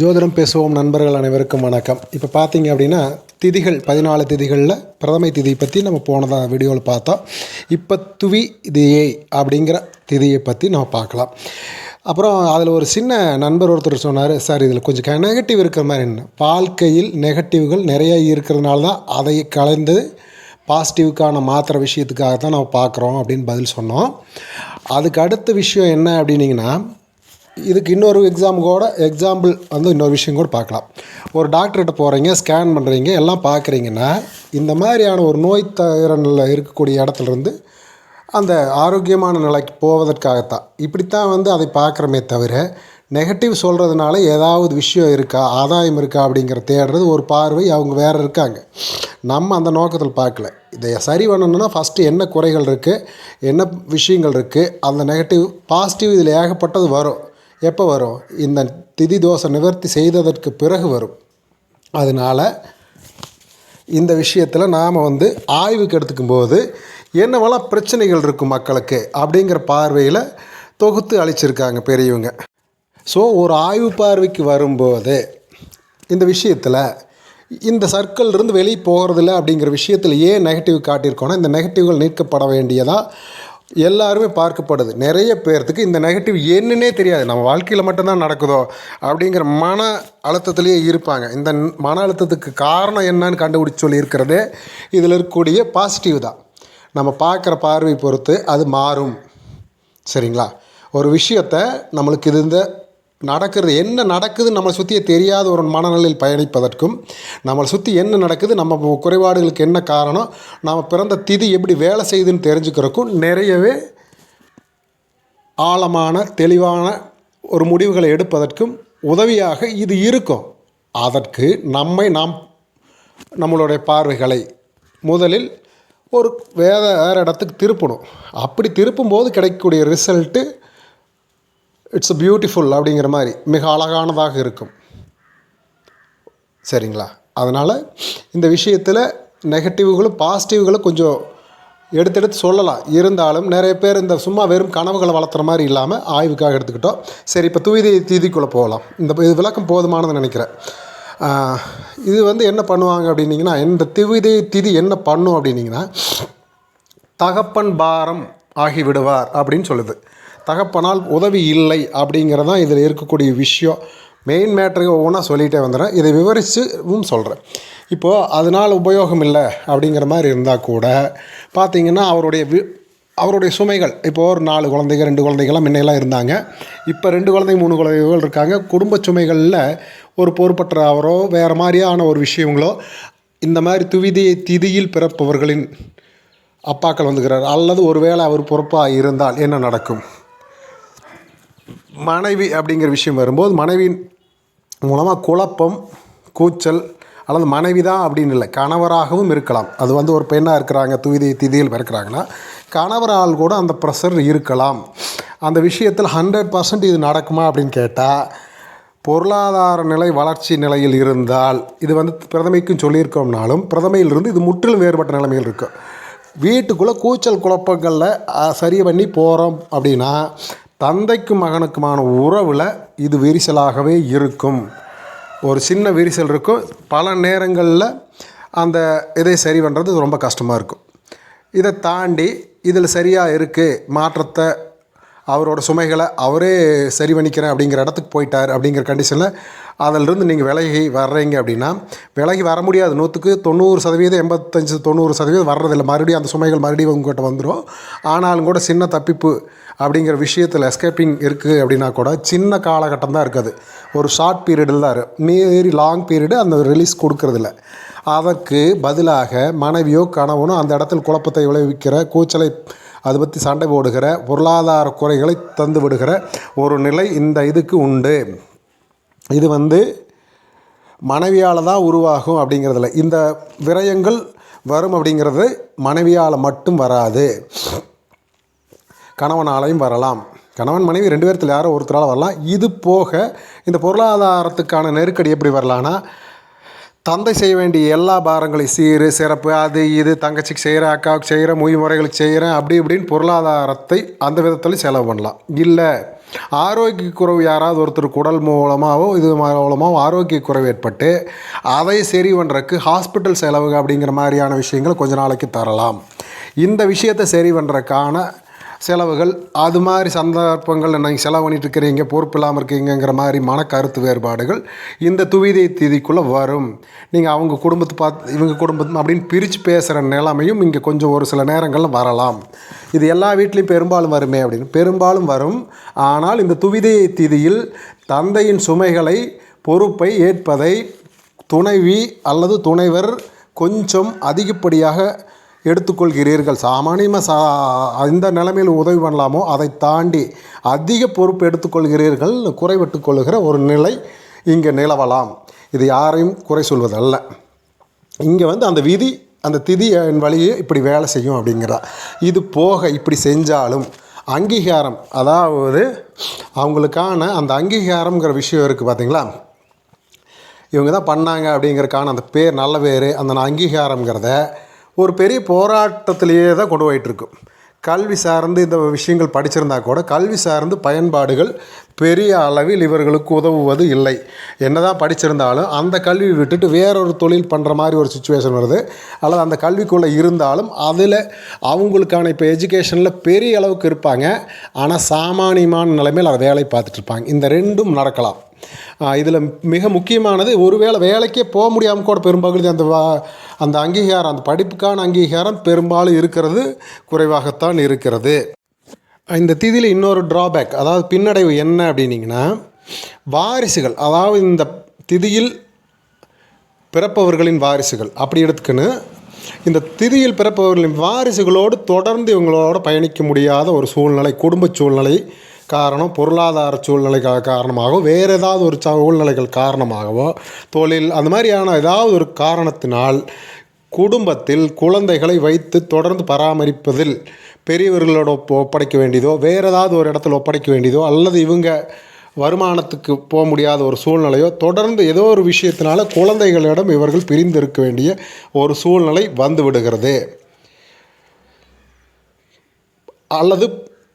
ஜோதிடம் பேசுவோம் நண்பர்கள் அனைவருக்கும் வணக்கம். இப்போ பார்த்தீங்க அப்படின்னா திதிகள் பதினாலு திதிகளில் பிரதமை திதி பற்றி நம்ம போனதாக வீடியோவில் பார்த்தோம். இப்போ துவி தியை அப்படிங்கிற திதியை பற்றி நம்ம பார்க்கலாம். அப்புறம் அதில் ஒரு சின்ன நண்பர் ஒருத்தர் சொன்னார் சார் இதில் கொஞ்சம் நெகட்டிவ் இருக்கிற மாதிரி என்ன? வாழ்க்கையில் நெகட்டிவ்கள் நிறைய இருக்கிறதுனால தான் அதை கலந்து பாசிட்டிவுக்கான மாத்திர விஷயத்துக்காக தான் நம்ம பார்க்குறோம் அப்படின்னு பதில் சொன்னோம். அதுக்கு அடுத்த விஷயம் என்ன அப்படின்னிங்கன்னா இதுக்கு இன்னொரு எக்ஸாம் கூட எக்ஸாம்பிள் வந்து இன்னொரு விஷயம் கூட பார்க்கலாம். ஒரு டாக்டர்கிட்ட போகிறீங்க ஸ்கேன் பண்ணுறீங்க எல்லாம் பார்க்குறீங்கன்னா இந்த மாதிரியான ஒரு நோய் தயிரனில் இருக்கக்கூடிய இடத்துலருந்து அந்த ஆரோக்கியமான நிலைக்கு போவதற்காகத்தான். இப்படித்தான் வந்து அதை பார்க்குறமே தவிர நெகட்டிவ் சொல்கிறதுனால ஏதாவது விஷயம் இருக்கா ஆதாயம் இருக்கா அப்படிங்கிற தேடுறது ஒரு பார்வை அவங்க வேறு இருக்காங்க. நம்ம அந்த நோக்கத்தில் பார்க்கல. இதை சரி பண்ணணும்னா ஃபஸ்ட்டு என்ன குறைகள் இருக்குது என்ன விஷயங்கள் இருக்குது அந்த நெகட்டிவ் பாசிட்டிவ் இதில் ஏகப்பட்டது வரும். எப்போ வரும்? இந்த திதி தோஷ நிவர்த்தி செய்ததற்கு பிறகு வரும். அதனால் இந்த விஷயத்தில் நாம் வந்து ஆய்வுக்கு எடுத்துக்கும் போது என்னவெல்லாம் பிரச்சனைகள் இருக்கும் மக்களுக்கு அப்படிங்கிற பார்வையில் தொகுத்து அழிச்சிருக்காங்க பெரியவங்க. ஸோ ஒரு ஆய்வு பார்வைக்கு வரும்போது இந்த விஷயத்தில் இந்த சர்க்கிள் இருந்து வெளியே போகிறதில்ல அப்படிங்கிற விஷயத்தில் ஏன் நெகட்டிவ் காட்டியிருக்கோன்னா இந்த நெகட்டிவ்கள் நீக்கப்பட வேண்டியதாக எல்லாருமே பார்க்கப்படுது. நிறைய பேர்த்துக்கு இந்த நெகட்டிவ் என்னன்னே தெரியாது. நம்ம வாழ்க்கையில் மட்டும்தான் நடக்குதோ அப்படிங்கிற மன அழுத்தத்திலேயே இருப்பாங்க. இந்த மன அழுத்தத்துக்கு காரணம் என்னன்னு கண்டுபிடிச்சு சொல்லி இருக்கிறதே இதில் இருக்கக்கூடிய பாசிட்டிவ் தான். நம்ம பார்க்குற பார்வை பொறுத்து அது மாறும். சரிங்களா? ஒரு விஷயத்த நம்மளுக்கு இது இந்த நடக்கிறது என்ன நடக்குதுன்னு நம்மளை சுற்றியே தெரியாத ஒரு மனநிலையில் பயணிப்பதற்கும் நம்மளை சுற்றி என்ன நடக்குது நம்ம குறைபாடுகளுக்கு என்ன காரணம் நாம் பிறந்த திதி எப்படி வேலை செய்யுதுன்னு தெரிஞ்சுக்கிறதுக்கும் நிறையவே ஆழமான தெளிவான ஒரு முடிவுகளை எடுப்பதற்கும் உதவியாக இது இருக்கும். அதற்கு நம்மை நாம் நம்மளுடைய பார்வைகளை முதலில் ஒரு வேத வேறு இடத்துக்கு திருப்பணும். அப்படி திருப்பும்போது கிடைக்கக்கூடிய ரிசல்ட்டு இட்ஸ் பியூட்டிஃபுல் அப்படிங்கிற மாதிரி மிக அழகானதாக இருக்கும். சரிங்களா? அதனால் இந்த விஷயத்தில் நெகட்டிவ்களும் பாசிட்டிவ்களும் கொஞ்சம் எடுத்தெடுத்து சொல்லலாம். இருந்தாலும் நிறைய பேர் இந்த சும்மா வெறும் கனவுகளை வளர்த்துற மாதிரி இல்லாமல் ஆய்வுக்காக எடுத்துக்கிட்டோம். சரி இப்போ தூய்தி தீதிக்குள்ளே போகலாம். இந்த இது விளக்கம் போதுமானதுன்னு நினைக்கிறேன். இது வந்து என்ன பண்ணுவாங்க அப்படின்னிங்கன்னா இந்த திவிதை திதி என்ன பண்ணும் அப்படின்னிங்கன்னா தகப்பன் பாரம் ஆகிவிடுவார் அப்படின்னு சொல்லுது. தகப்பனால் உதவி இல்லை அப்படிங்கிறதான் இதில் இருக்கக்கூடிய விஷயம். மெயின் மேட்ரு ஒவ்வொன்றா சொல்லிகிட்டே வந்துடுறேன். இதை விவரிச்சுவும் சொல்கிறேன் இப்போது அதனால் உபயோகம் இல்லை அப்படிங்கிற மாதிரி இருந்தால் கூட பார்த்திங்கன்னா அவருடைய வி அவருடைய சுமைகள் இப்போது ஒரு நாலு குழந்தைங்க ரெண்டு குழந்தைகள்லாம் முன்னையெல்லாம் இருந்தாங்க. இப்போ ரெண்டு குழந்தைங்க மூணு குழந்தைகள் இருக்காங்க. குடும்ப சுமைகளில் ஒரு பொறுப்பற்ற அவரோ வேறு மாதிரியான ஒரு விஷயங்களோ இந்த மாதிரி துவிதியை திதியில் பிறப்பவர்களின் அப்பாக்கள் வந்துக்கிறார். அல்லது ஒருவேளை அவர் பொறுப்பாக இருந்தால் என்ன நடக்கும்? மனைவி அப்படிங்கிற விஷயம் வரும்போது மனைவியின் மூலமாக குழப்பம் கூச்சல் அல்லது மனைவி தான் அப்படின்னு இல்லை கணவராகவும் இருக்கலாம். அது வந்து ஒரு பெண்ணாக இருக்கிறாங்க துவிதி திதியில் இருக்கிறாங்கன்னா கணவரால் கூட அந்த ப்ரெஷர் இருக்கலாம். அந்த விஷயத்தில் ஹண்ட்ரட் பர்சன்ட் இது நடக்குமா அப்படின்னு கேட்டால் பொருளாதார நிலை வளர்ச்சி நிலையில் இருந்தால் இது வந்து பிரதமைக்கும் சொல்லியிருக்கோம்னாலும் பிரதமையிலிருந்து இது முற்றிலும் வேறுபட்ட நிலைமையில் இருக்கும் வீட்டுக்குள்ளே கூச்சல் குழப்பங்களில் சரி பண்ணி போகிறோம் அப்படின்னா தந்தைக்கும் மகனுக்குமான உறவில் இது விரிசலாகவே இருக்கும். ஒரு சின்ன விரிசல் இருக்கும். பல நேரங்களில் அந்த இதை சரி பண்ணுறது ரொம்ப கஷ்டமாக இருக்கும். இதை தாண்டி இதில் சரியாக இருக்குது மாற்றத்தை அவரோட சுமைகளை அவரே சரி பண்ணிக்கிறேன் அப்படிங்கிற இடத்துக்கு போயிட்டார் அப்படிங்கிற கண்டிஷனில் அதிலிருந்து நீங்கள் விலகி வர்றீங்க அப்படின்னா விலகி வர முடியாது. நூற்றுக்கு தொண்ணூறு சதவீதம் எண்பத்தஞ்சு தொண்ணூறு சதவீதம் வர்றதில்லை. மறுபடியும் அந்த சுமைகள் மறுபடியும் உங்கள்கிட்ட வந்துடும் ஆனாலும் கூட சின்ன தப்பிப்பு அப்படிங்கிற விஷயத்தில் எஸ்கேப்பிங் இருக்குது அப்படின்னா கூட சின்ன காலகட்டம் தான் இருக்குது. ஒரு ஷார்ட் பீரியடில் தான் இருக்குது மீறி லாங் பீரியடு அந்த ரிலீஸ் கொடுக்கறதில்ல. அதற்கு பதிலாக மனைவியோ கணவனோ அந்த இடத்தில் குழப்பத்தை விளைவிக்கிற கூச்சலை அதை பற்றி சண்டை போடுகிற பொருளாதார குறைகளை தந்து விடுகிற ஒரு நிலை இந்த இதுக்கு உண்டு. இது வந்து மனைவியால் தான் உருவாகும் அப்படிங்கிறதுல இந்த விரயங்கள் வரும் அப்படிங்கிறது மனைவியால் மட்டும் வராது. கணவனாலையும் வரலாம். கணவன் மனைவி ரெண்டு பேர்த்தில் யாரோ ஒருத்தரால் வரலாம். இது போக இந்த பொருளாதாரத்துக்கான நெருக்கடி எப்படி வரலான்னா தந்தை செய்ய வேண்டிய எல்லா பாரங்களையும் சீர் சிறப்பு அது இது தங்கச்சிக்கு செய்கிறேன் அக்காவுக்கு செய்கிறேன் மொழி முறைகளுக்கு செய்கிறேன் அப்படி இப்படின்னு பொருளாதாரத்தை அந்த விதத்தில் செலவு பண்ணலாம். இல்லை ஆரோக்கிய குறைவு யாராவது ஒருத்தர் குடல் மூலமாகவோ இது மூலமாகவோ ஆரோக்கிய குறைவு ஏற்பட்டு அதை சரி பண்ணுறதுக்கு ஹாஸ்பிட்டல் செலவு அப்படிங்கிற மாதிரியான விஷயங்கள் கொஞ்ச நாளைக்கு தரலாம். இந்த விஷயத்தை சரி பண்ணுறக்கான செலவுகள் அது மாதிரி சந்தர்ப்பங்கள் நீங்கள் செலவு பண்ணிட்டு இருக்கிறீங்க பொறுப்பு இல்லாமல் இருக்கீங்கங்கிற மாதிரி மன கருத்து வேறுபாடுகள் இந்த துவிதை திதிக்குள்ளே வரும். நீங்கள் அவங்க குடும்பத்தை பார்த்து இவங்க குடும்பம் அப்படின்னு பிரித்து பேசுகிற நிலைமையும் இங்கே கொஞ்சம் ஒரு சில நேரங்களில் வரலாம். இது எல்லா வீட்லேயும் பெரும்பாலும் வருமே அப்படின்னு. பெரும்பாலும் வரும். ஆனால் இந்த துவிதை திதியில் தந்தையின் சுமைகளை பொறுப்பை ஏற்பதை துணைவி அல்லது துணைவர் கொஞ்சம் அதிகப்படியாக எடுத்துக்கொள்கிறீர்கள். சாமானியமாக சா இந்த நிலைமையில் உதவி பண்ணலாமோ? அதை தாண்டி அதிக பொறுப்பு எடுத்துக்கொள்கிறீர்கள். குறைவிட்டு கொள்கிற ஒரு நிலை இங்கே நிலவலாம். இது யாரையும் குறை சொல்வதல்ல. இங்கே வந்து அந்த விதி அந்த திதி என் வழியே இப்படி வேலை செய்யும் அப்படிங்கிறா. இது போக இப்படி செஞ்சாலும் அங்கீகாரம் அதாவது அவங்களுக்கான அந்த அங்கீகாரம்ங்கிற விஷயம் இருக்குது பார்த்திங்களா? இவங்க தான் பண்ணாங்க அப்படிங்கிறக்கான அந்த பேர் நல்ல பேர் அந்த அங்கீகாரங்கிறத ஒரு பெரிய போராட்டத்திலேயே தான் கொண்டு போயிட்டுருக்கு கல்வி சார்ந்து இந்த விஷயங்கள் படிச்சிருந்தா கூட கல்வி சார்ந்து பயன்பாடுகள் பெரிய அளவில் இவர்களுக்கு உதவுவது இல்லை. என்னதான் படிச்சிருந்தாலும் அந்த கல்வி விட்டுட்டு வேறொரு தொழில் பண்ணுற மாதிரி ஒரு சுச்சுவேஷன் வருது. அல்லது அந்த கல்விக்குள்ளே இருந்தாலும் அதில் அவங்களுக்கான இப்போ எஜுகேஷனில் பெரிய அளவுக்கு இருப்பாங்க. ஆனால் சாமானியமான நிலைமையில் அதை வேலை பார்த்துட்ருப்பாங்க இந்த ரெண்டும் நடக்கலாம். இதில் மிக முக்கியமானது ஒருவேளை வேலைக்கே போக முடியாமல் கூட பெரும்பகுதி அந்த வா- அந்த அங்கீகாரம் அந்த படிப்புக்கான அங்கீகாரம் பெரும்பாலும் இருக்கிறது குறைவாகத்தான் இருக்கிறது. இந்த திதியில் இன்னொரு ட்ராபேக் அதாவது பின்னடைவு என்ன அப்படின்னிங்கன்னா வாரிசுகள் அதாவது இந்த திதியில் பிறப்பவர்களின் வாரிசுகள் அப்படி எடுத்துக்கின்னு இந்த திதியில் பிறப்பவர்களின் வாரிசுகளோடு தொடர்ந்து இவங்களோட பயணிக்க முடியாத ஒரு சூழ்நிலை குடும்ப சூழ்நிலை காரணம் பொருளாதார சூழ்நிலைகள் காரணமாகவோ வேறு ஏதாவது ஒரு சூழ்நிலைகள் காரணமாகவோ தொழில் அந்த மாதிரியான ஏதாவது ஒரு காரணத்தினால் குடும்பத்தில் குழந்தைகளை வைத்து தொடர்ந்து பராமரிப்பதில் பெரியவர்களோட ஒப்படைக்க வேண்டியதோ வேறு ஏதாவது ஒரு இடத்துல ஒப்படைக்க வேண்டியதோ அல்லது இவங்க வருமானத்துக்கு போக முடியாத ஒரு சூழ்நிலையோ தொடர்ந்து ஏதோ ஒரு விஷயத்தினால குழந்தைகளிடம் இவர்கள் பிரிந்து இருக்க வேண்டிய ஒரு சூழ்நிலை வந்து விடுகிறது. அல்லது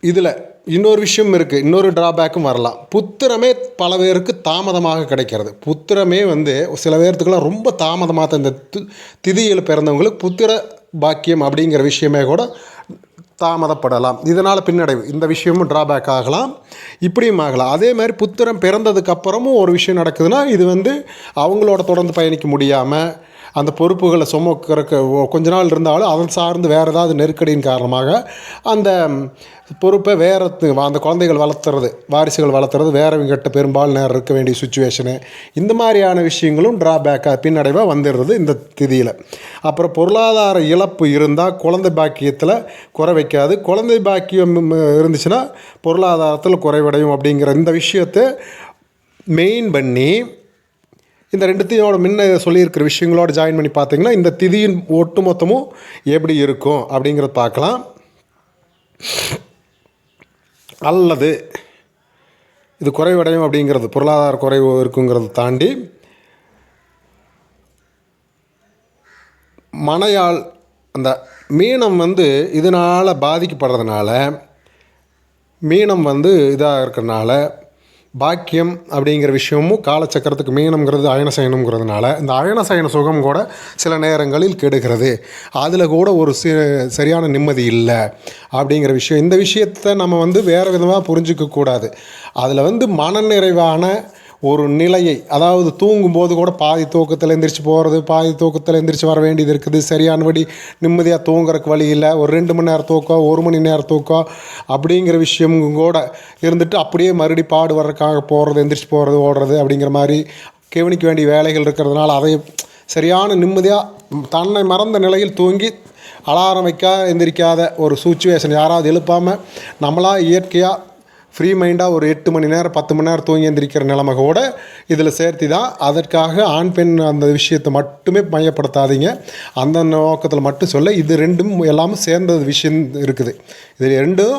இதில் இன்னொரு விஷயம் இருக்குது இன்னொரு டிராபேக்கும் வரலாம். புத்திரமே பல பேருக்கு தாமதமாக கிடைக்கிறது. புத்திரமே வந்து சில பேர்த்துக்கெல்லாம் ரொம்ப தாமதமாக தான் இந்த தி- திதியில் பிறந்தவங்களுக்கு புத்திர பாக்கியம் அப்படிங்கிற விஷயமே கூட தாமதப்படலாம். இதனால் பின்னடைவு. இந்த விஷயமும் டிராபேக் ஆகலாம். இப்படியும் ஆகலாம். அதே மாதிரி புத்திரம் பிறந்ததுக்கப்புறமும் ஒரு விஷயம் நடக்குதுன்னா இது வந்து அவங்களோட தொடர்ந்து பயணிக்க முடியாமல் அந்த பொறுப்புகளை சுமக்கிறக்கு கொஞ்ச நாள் இருந்தாலும் அதன் சார்ந்து வேறு ஏதாவது நெருக்கடியின் காரணமாக அந்த பொறுப்பை வேறு அந்த குழந்தைகள் வளர்த்துறது வாரிசுகள் வளர்த்துறது வேறவங்கிட்ட பெரும்பாலும் நேரம் இருக்க வேண்டிய சுச்சுவேஷனு இந்த மாதிரியான விஷயங்களும் ட்ராபேக்காக பின்னடைவாக வந்துடுறது இந்த திதியில். அப்புறம் பொருளாதார இழப்பு இருந்தால் குழந்தை பாக்கியத்தில் குறை வைக்காது. குழந்தை பாக்கியம் இருந்துச்சுன்னா பொருளாதாரத்தில் குறைவடையும் அப்படிங்கிற இந்த விஷயத்தை மெயின் பண்ணி இந்த ரெண்டுத்தையோட முன்ன சொல்லியிருக்கிற விஷயங்களோட ஜாயின் பண்ணி பார்த்தீங்கன்னா இந்த திதியின் ஒட்டுமொத்தமும் எப்படி இருக்கும் அப்படிங்கிறத பார்க்கலாம். அல்லது இது குறைவடையும் அப்படிங்கிறது பொருளாதார குறைவு இருக்குங்கிறத தாண்டி மனையால் அந்த மீனம் வந்து இதனால் பாதிக்கப்படுறதுனால மீனம் வந்து இதாக இருக்கிறனால பாக்கியம் அப்படிங்கிற விஷயமும் காலச்சக்கரத்துக்கு மீனம்ங்கிறது அயனசயனம்ங்கிறதுனால இந்த அயனசயன சுகம் கூட சில நேரங்களில் கெடுகிறது. அதில் கூட ஒரு சி சரியான நிம்மதி இல்லை அப்படிங்கிற விஷயம். இந்த விஷயத்தை நம்ம வந்து வேறு விதமாக புரிஞ்சிக்க கூடாது அதில் வந்து மனநிறைவான ஒரு நிலையை அதாவது தூங்கும்போது கூட பாதி தூக்கத்தில் எந்திரிச்சு போகிறது பாதி தூக்கத்தில் எந்திரிச்சு வர வேண்டியது இருக்குது. சரியானபடி நிம்மதியாக தூங்குறக்கு வழி இல்லை. ஒரு ரெண்டு மணி நேரம் தூக்கம் ஒரு மணி நேரம் தூக்கம் அப்படிங்கிற விஷயம் கூட இருந்துட்டு அப்படியே மறுபடி பாடு வர்றதுக்காக போகிறது எந்திரிச்சு போகிறது ஓடுறது அப்படிங்கிற மாதிரி கவனிக்க வேண்டிய வேலைகள் இருக்கிறதுனால அதை சரியான நிம்மதியாக தன்னை மறந்த நிலையில் தூங்கி அலாரம் வைக்க எந்திரிக்காத ஒரு சுச்சுவேஷன் யாராவது எழுப்பாமல் நம்மளாக இயற்கையாக ஃப்ரீ மைண்டாக ஒரு எட்டு மணி நேரம் பத்து மணி நேரம் தூங்கி எந்திரிக்கிற நிலைமை கூட இதில் சேர்த்து தான். அதற்காக ஆண் பெண் அந்த விஷயத்தை மட்டுமே மையப்படுத்தாதீங்க. அந்த நோக்கத்தில் மட்டும் சொல்ல இது ரெண்டும் எல்லாமே சேர்ந்தது விஷயம் இருக்குது. இது ரெண்டும்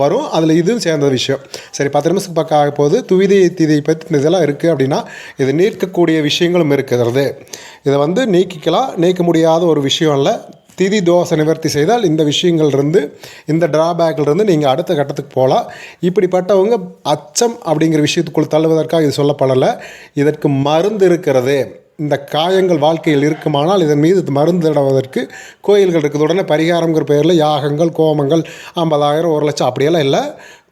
வரும் அதில் இதுவும் சேர்ந்த விஷயம். சரி பத்து நிமிஷத்துக்கு பக்கம் ஆக போகுது. துவிதை திதை பற்றி இதெல்லாம் இருக்குது அப்படின்னா இது நீக்கக்கூடிய விஷயங்களும் இருக்கிறது. இதை வந்து நீக்கிக்கலாம். நீக்க முடியாத ஒரு விஷயம் இல்லை. திதி தோஷ நிவர்த்தி செய்தால் இந்த விஷயங்கள்லேருந்து இந்த டிராபேக்லேருந்து நீங்கள் அடுத்த கட்டத்துக்கு போகலாம். இப்படிப்பட்டவங்க அச்சம் அப்படிங்கிற விஷயத்துக்குள் தள்ளுவதற்காக இது சொல்லப்படலை. இதற்கு மருந்து இருக்கிறது. இந்த காயங்கள் வாழ்க்கையில் இருக்குமானால் இதன் மீது மருந்திடுவதற்கு கோயில்கள் இருக்குது. உடனே பரிகாரங்கிற பேரில் யாகங்கள் கோமங்கள் ஐம்பதாயிரம் ஒரு லட்சம் அப்படியெல்லாம் இல்லை.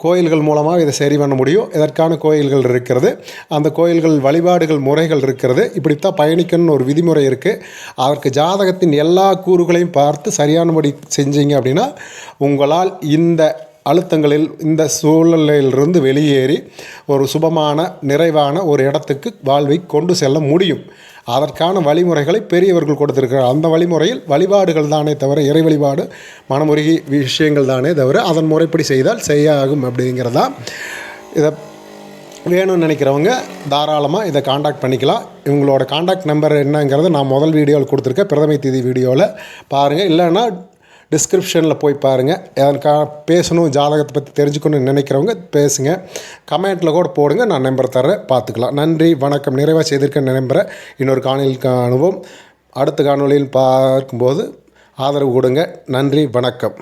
கோயில்கள் மூலமாக இதை சரி பண்ண முடியும். இதற்கான கோயில்கள் இருக்கிறது? அந்த கோயில்கள் வழிபாடுகள் முறைகள் இருக்கிறது. இப்படித்தான் பயணிக்கணும்னு ஒரு விதிமுறை இருக்குது அதற்கு ஜாதகத்தின் எல்லா கூறுகளையும் பார்த்து சரியானபடி செஞ்சீங்க அப்படின்னா உங்களால் இந்த அழுத்தங்களில் இந்த சூழ்நிலையிலிருந்து வெளியேறி ஒரு சுபமான நிறைவான ஒரு இடத்துக்கு வாழ்வை கொண்டு செல்ல முடியும். அதற்கான வழிமுறைகளை பெரியவர்கள் கொடுத்திருக்கிறார் அந்த வழிமுறையில் வழிபாடுகள் தானே தவிர இறை வழிபாடு மனமுருகி விஷயங்கள் தானே தவிர அதன் முறைப்படி செய்தால் செய்யாகும் அப்படிங்கிறதா இதை வேணும்னு நினைக்கிறவங்க தாராளமாக இதை காண்டாக்ட் பண்ணிக்கலாம். இவங்களோட காண்டாக்ட் நம்பர் என்னங்கிறத நான் முதல் வீடியோவில் கொடுத்துருக்கேன். பிரதமை தேதி வீடியோவில் பாருங்கள் இல்லைன்னா டிஸ்கிரிப்ஷனில் போய் பாருங்கள் அதற்காக பேசணும் ஜாதகத்தை பற்றி தெரிஞ்சுக்கணும்னு நினைக்கிறவங்க பேசுங்க. கமெண்ட்டில் கூட போடுங்க நான் நம்பர் தரேன் பார்த்துக்கலாம். நன்றி வணக்கம். நிறைவாக செய்திருக்கேன் நம்புகிறேன் இன்னொரு காணொலியில் காணுவோம். அடுத்த காணொலியில் பார்க்கும்போது ஆதரவு கொடுங்க. நன்றி வணக்கம்.